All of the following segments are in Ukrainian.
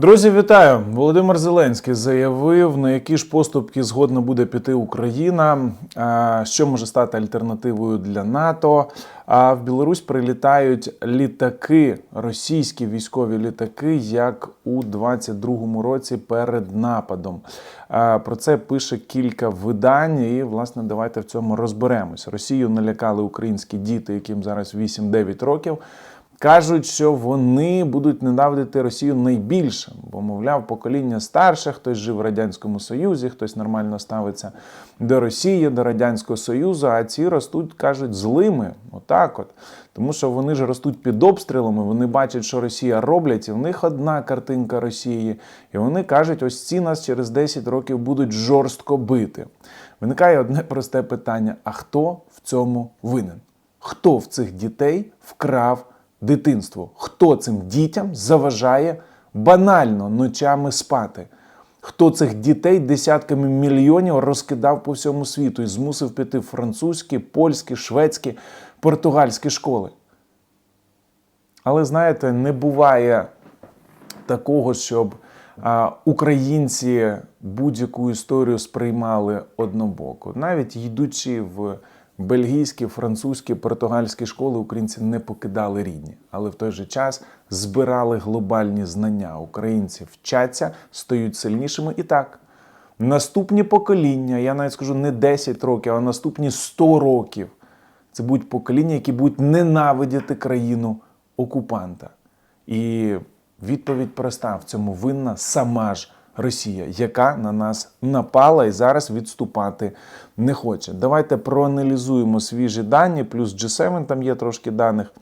Друзі, вітаю! Володимир Зеленський заявив, на які ж поступки згодна буде піти Україна, що може стати альтернативою для НАТО. А в Білорусь прилітають літаки, російські військові літаки, як у 22-му році перед нападом. Про це пише кілька видань, і власне давайте в цьому розберемось. Росію налякали українські діти, яким зараз 8-9 років. Кажуть, що вони будуть ненавидити Росію найбільше, бо, мовляв, покоління старше, хтось жив в Радянському Союзі, хтось нормально ставиться до Росії, до Радянського Союзу, а ці ростуть, кажуть, злими. Отак от. Тому що вони ж ростуть під обстрілами, вони бачать, що Росія роблять, і в них одна картинка Росії. І вони кажуть, ось ці нас через 10 років будуть жорстко бити. Виникає одне просте питання: а хто в цьому винен? Хто в цих дітей вкрав? Дитинство. Хто цим дітям заважає банально ночами спати? Хто цих дітей десятками мільйонів розкидав по всьому світу і змусив піти в французькі, польські, шведські, португальські школи? Але знаєте, не буває такого, щоб а, українці будь-яку історію сприймали однобоко. Навіть йдучи в бельгійські, французькі, португальські школи, українці не покидали рідні, але в той же час збирали глобальні знання. Українці вчаться, стають сильнішими і так. Наступні покоління, я навіть скажу не 10 років, а наступні 100 років. Це будуть покоління, які будуть ненавидіти країну окупанта. І відповідь проста: в цьому винна сама ж Росія, яка на нас напала і зараз відступати не хоче. Давайте проаналізуємо свіжі дані, плюс G7 там є трошки даних.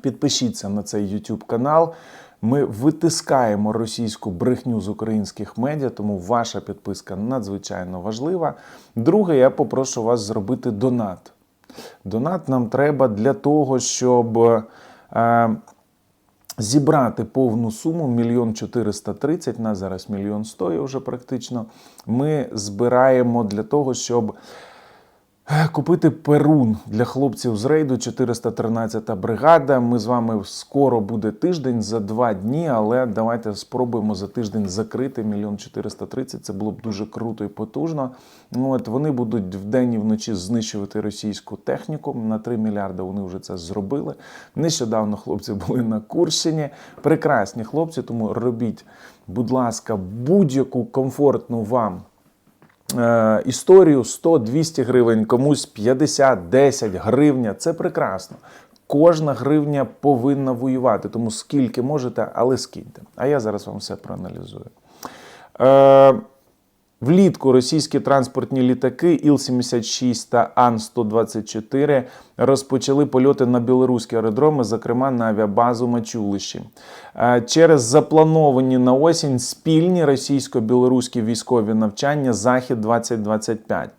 Підпишіться на цей YouTube канал. Ми витискаємо російську брехню з українських медіа, тому ваша підписка надзвичайно важлива. Друге, я попрошу вас зробити донат. Донат нам треба для того, щоб е, зібрати повну суму мільйон 430, на зараз мільйон сто вже практично. Ми збираємо для того, щоб купити перун для хлопців з рейду 413 бригада. Ми з вами скоро буде тиждень за два дні, але давайте спробуємо за тиждень закрити мільйон 430. Це було б дуже круто і потужно. Ну, от вони будуть вдень і вночі знищувати російську техніку. На 3 мільярди вони вже це зробили. Нещодавно хлопці були на Курщині. Прекрасні хлопці, тому робіть, будь ласка, будь-яку комфортну вам. Е, історію 100-200 гривень, комусь 50, 10 гривня. Це прекрасно. Кожна гривня повинна воювати, тому скільки можете, але скиньте. А я зараз вам все проаналізую. Е, Влітку російські транспортні літаки Іл-76 та Ан-124 розпочали польоти на білоруські аеродроми, зокрема на авіабазу Мачулищі. Е, Через заплановані на осінь спільні російсько-білоруські військові навчання Захід 2025.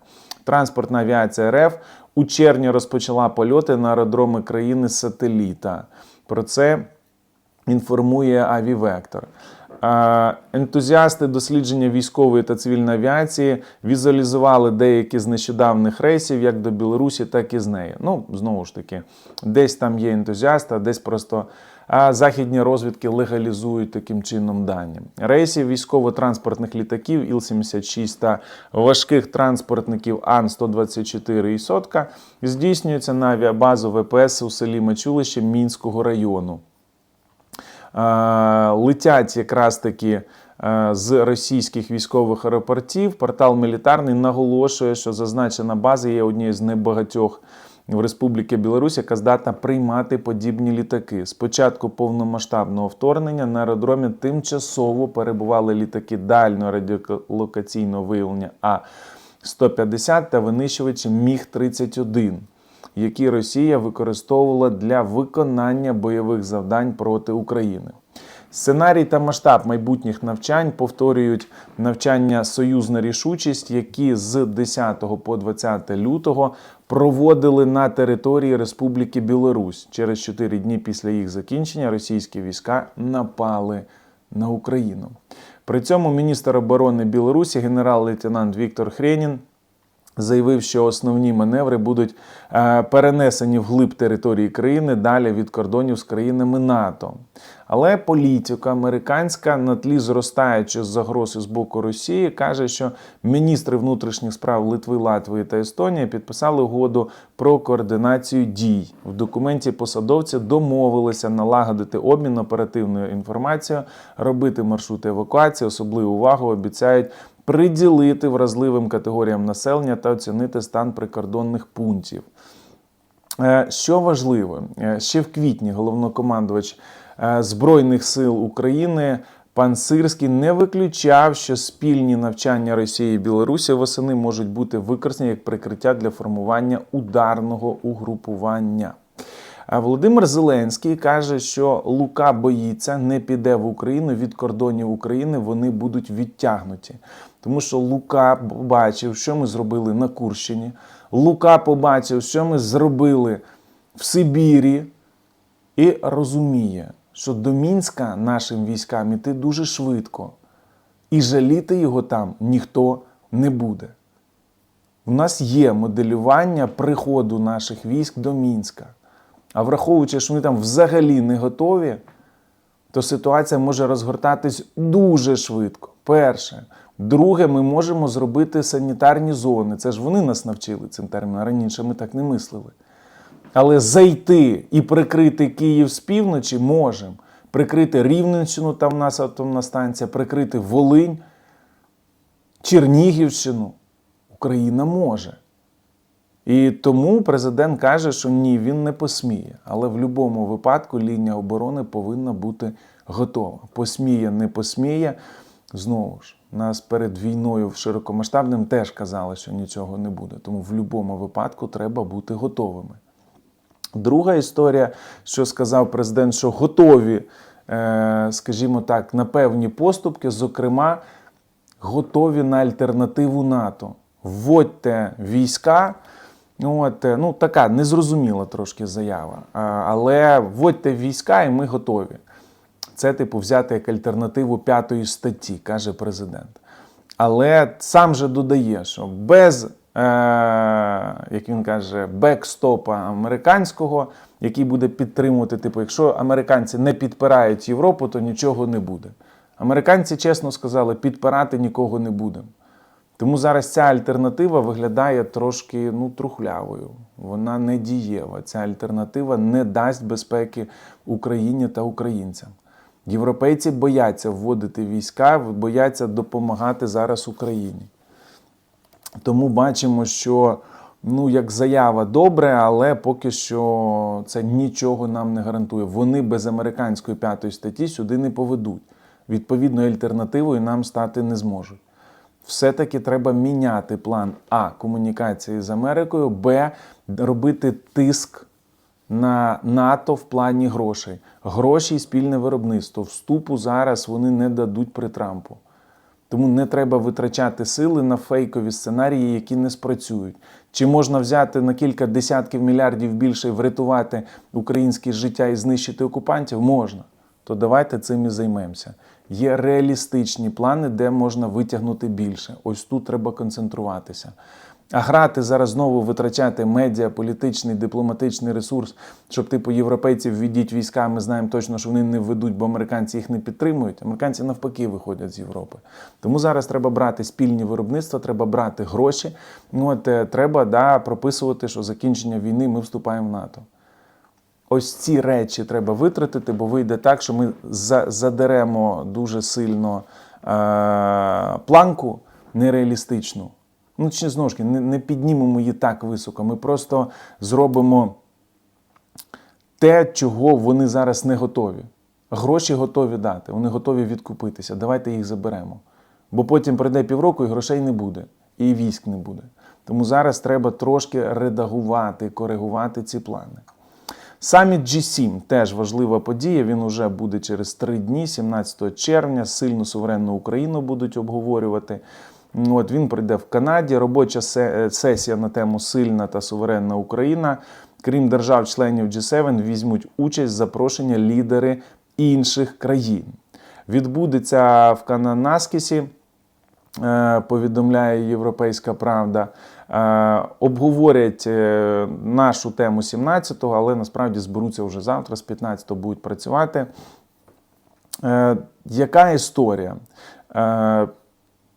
Транспортна авіація РФ у червні розпочала польоти на аеродроми країни сателіта. Про це інформує Авівектор. Ентузіасти дослідження військової та цивільної авіації візуалізували деякі з нещодавних рейсів як до Білорусі, так і з неї. Ну, знову ж таки, десь там є ентузіасти, а десь просто західні розвідки легалізують таким чином дані. Рейсів військово-транспортних літаків Іл-76 та важких транспортників Ан-124 і Сотка здійснюються на авіабазу ВПС у селі Мачулище Мінського району. Е, летять якраз таки е, з російських військових аеропортів. Портал мілітарний наголошує, що зазначена база є однією з небагатьох в Республіки Білорусь, яка здатна приймати подібні літаки. З початку повномасштабного вторгнення на аеродромі тимчасово перебували літаки дальнього радіолокаційного виявлення А 150 та винищувачі Міг 31 які Росія використовувала для виконання бойових завдань проти України. Сценарій та масштаб майбутніх навчань повторюють навчання Союзна рішучість, які з 10 по 20 лютого проводили на території Республіки Білорусь. Через 4 дні після їх закінчення російські війська напали на Україну. При цьому міністр оборони Білорусі генерал-лейтенант Віктор Хренін заявив, що основні маневри будуть е, перенесені вглиб території країни далі від кордонів з країнами НАТО. Але політика американська на тлі зростаючи з загрози з боку Росії каже, що міністри внутрішніх справ Литви, Латвії та Естонії підписали угоду про координацію дій. В документі посадовці домовилися налагодити обмін оперативною інформацією, робити маршрути евакуації, особливу увагу обіцяють приділити вразливим категоріям населення та оцінити стан прикордонних пунктів. Е, Що важливо, е, ще в квітні головнокомандувач е, Збройних сил України пан Сирський не виключав, що спільні навчання Росії і Білорусі восени можуть бути використані як прикриття для формування ударного угрупування. Володимир Зеленський каже, що Лука боїться, не піде в Україну від кордонів України. Вони будуть відтягнуті. Тому що Лука побачив, що ми зробили на Курщині. Лука побачив, що ми зробили в Сибірі, і розуміє, що до Мінська нашим військам іти дуже швидко, і жаліти його там ніхто не буде. У нас є моделювання приходу наших військ до Мінська. А враховуючи, що вони там взагалі не готові, то ситуація може розгортатись дуже швидко. Перше. Друге, ми можемо зробити санітарні зони. Це ж вони нас навчили цим терміном. Раніше ми так не мислили. Але зайти і прикрити Київ з півночі можемо. Прикрити Рівненщину, там в нас атомна станція, прикрити Волинь, Чернігівщину. Україна може. І тому президент каже, що ні, він не посміє. Але в будь-якому випадку лінія оборони повинна бути готова. Посміє, не посміє. Знову ж, нас перед війною широкомасштабним теж казали, що нічого не буде. Тому в будь-якому випадку треба бути готовими. Друга історія, що сказав президент, що готові, е, скажімо так, на певні поступки, зокрема, готові на альтернативу НАТО. Вводьте війська. От, е, ну, така незрозуміла трошки заява. Але вводьте війська, і ми готові. Це, типу, взяти як альтернативу п'ятої статті, каже президент. Але сам же додає, що без, е, як він каже, бекстопа американського, який буде підтримувати, типу, якщо американці не підпирають Європу, то нічого не буде. Американці чесно сказали, підпирати нікого не будемо. Тому зараз ця альтернатива виглядає трошки ну, трухлявою. Вона не дієва. Ця альтернатива не дасть безпеки Україні та українцям. Європейці бояться вводити війська, бояться допомагати зараз Україні. Тому бачимо, що ну, як заява добре, але поки що це нічого нам не гарантує. Вони без американської п'ятої статті сюди не поведуть. Відповідною альтернативою нам стати не зможуть. Все-таки треба міняти план А комунікації з Америкою, Б робити тиск на НАТО в плані грошей. Гроші і спільне виробництво. Вступу зараз вони не дадуть при Трампу. Тому не треба витрачати сили на фейкові сценарії, які не спрацюють. Чи можна взяти на кілька десятків мільярдів більше і врятувати українське життя і знищити окупантів? Можна. То давайте цим і займемося. Є реалістичні плани, де можна витягнути більше. Ось тут треба концентруватися. А грати зараз знову витрачати медіа, політичний, дипломатичний ресурс, щоб типу європейців відіть війська, ми знаємо точно, що вони не введуть, бо американці їх не підтримують. Американці навпаки виходять з Європи. Тому зараз треба брати спільні виробництва, треба брати гроші. Ну, от, е, треба да, прописувати, що закінчення війни ми вступаємо в НАТО. Ось ці речі треба витратити, бо вийде так, що ми задеремо дуже сильно е- планку нереалістичну. Ну, чи знову ж не, не піднімемо її так високо. Ми просто зробимо те, чого вони зараз не готові. Гроші готові дати, вони готові відкупитися. Давайте їх заберемо. Бо потім пройде півроку і грошей не буде, і військ не буде. Тому зараз треба трошки редагувати, коригувати ці плани. Саміт G7 теж важлива подія. Він уже буде через три дні, 17 червня. Сильну суверенну Україну будуть обговорювати. От він прийде в Канаді. Робоча сесія на тему Сильна та суверенна Україна. Крім держав-членів G7, візьмуть участь запрошення лідери інших країн. Відбудеться в Кананаскісі е, повідомляє Європейська Правда. Е, Обговорять е, нашу тему 17-го, але насправді зберуться вже завтра, з 15-го будуть працювати. Е, яка історія?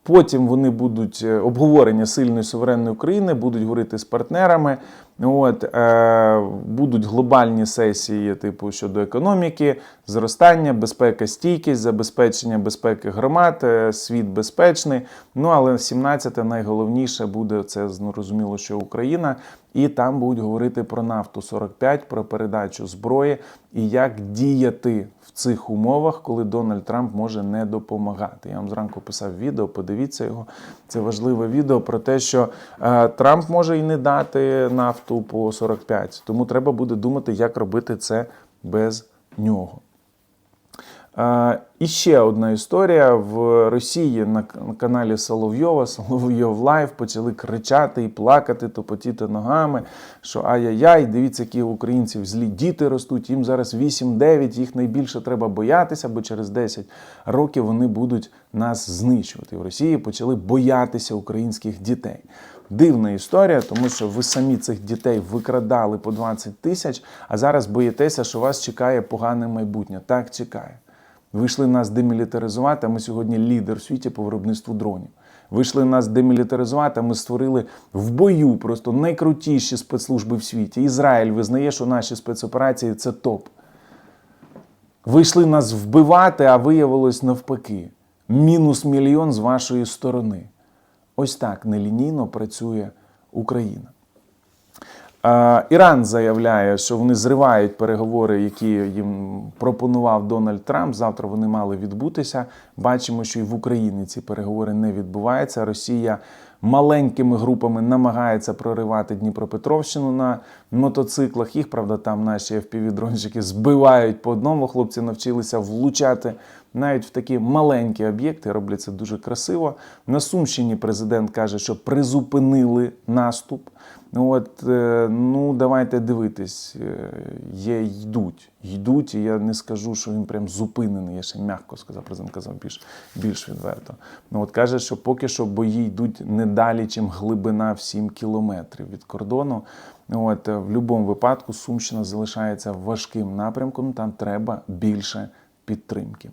Потім вони будуть е, обговорення сильної суверенної України, будуть говорити з партнерами. От, е, будуть глобальні сесії, типу щодо економіки, зростання, безпека, стійкість, забезпечення безпеки громад, е, світ безпечний. Ну але 17 найголовніше буде це зрозуміло, що Україна, і там будуть говорити про нафту 45, про передачу зброї і як діяти в цих умовах, коли Дональд Трамп може не допомагати. Я вам зранку писав відео, подивіться його. Це важливе відео про те, що е, Трамп може і не дати нафту по 45, тому треба буде думати, як робити це без нього. І ще одна історія в Росії на на каналі Соловйова, Соловйов Лайв почали кричати і плакати, топотіти ногами, що ай-яй-яй, дивіться, які українців злі діти ростуть, їм зараз 8-9, їх найбільше треба боятися, бо через 10 років вони будуть нас знищувати. В Росії почали боятися українських дітей. Дивна історія, тому що ви самі цих дітей викрадали по 20 тисяч, а зараз боїтеся, що вас чекає погане майбутнє. Так чекає. Вийшли нас демілітаризувати, а ми сьогодні лідер в світі по виробництву дронів. Вийшли нас демілітаризувати, а ми створили в бою просто найкрутіші спецслужби в світі. Ізраїль визнає, що наші спецоперації це топ. Вийшли нас вбивати, а виявилось навпаки. Мінус мільйон з вашої сторони. Ось так нелінійно працює Україна. Іран заявляє, що вони зривають переговори, які їм пропонував Дональд Трамп. Завтра вони мали відбутися. Бачимо, що і в Україні ці переговори не відбуваються. Росія маленькими групами намагається проривати Дніпропетровщину на мотоциклах. Їх, правда, там наші FPV-дрончики збивають по одному. Хлопці навчилися влучати навіть в такі маленькі об'єкти. Роблять це дуже красиво. На Сумщині президент каже, що призупинили наступ. От, е, ну, давайте дивитись. Е, Є, йдуть. Йдуть, і я не скажу, що він прям зупинений. Я ще м'яко сказав, президент казав більш, більш відверто. Ну, от каже, що поки що бої йдуть не далі, чим глибина в 7 кілометрів від кордону. От, е, в будь-якому випадку Сумщина залишається важким напрямком, там треба більше підтримки.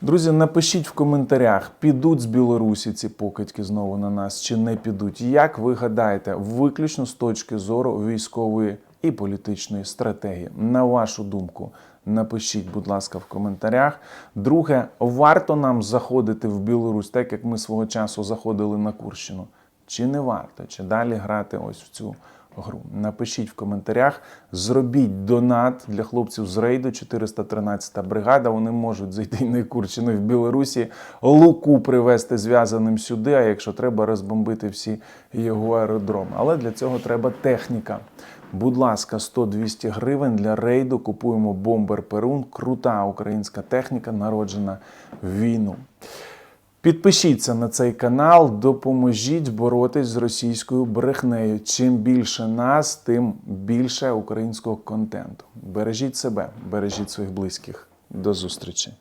Друзі, напишіть в коментарях, підуть з Білорусі ці покидьки знову на нас чи не підуть. Як ви гадаєте, виключно з точки зору військової і політичної стратегії? На вашу думку, напишіть, будь ласка, в коментарях. Друге, варто нам заходити в Білорусь, так як ми свого часу заходили на Курщину? Чи не варто? Чи далі грати ось в цю гру? Напишіть в коментарях, зробіть донат для хлопців з рейду 413 бригада. Вони можуть зайти на Курщину в Білорусі, луку привезти зв'язаним сюди. А якщо треба, розбомбити всі його аеродроми. Але для цього треба техніка. Будь ласка, 100-200 гривень для рейду. Купуємо бомбер Перун. Крута українська техніка, народжена в війну. Підпишіться на цей канал, допоможіть боротись з російською брехнею. Чим більше нас, тим більше українського контенту. Бережіть себе, бережіть своїх близьких. До зустрічі!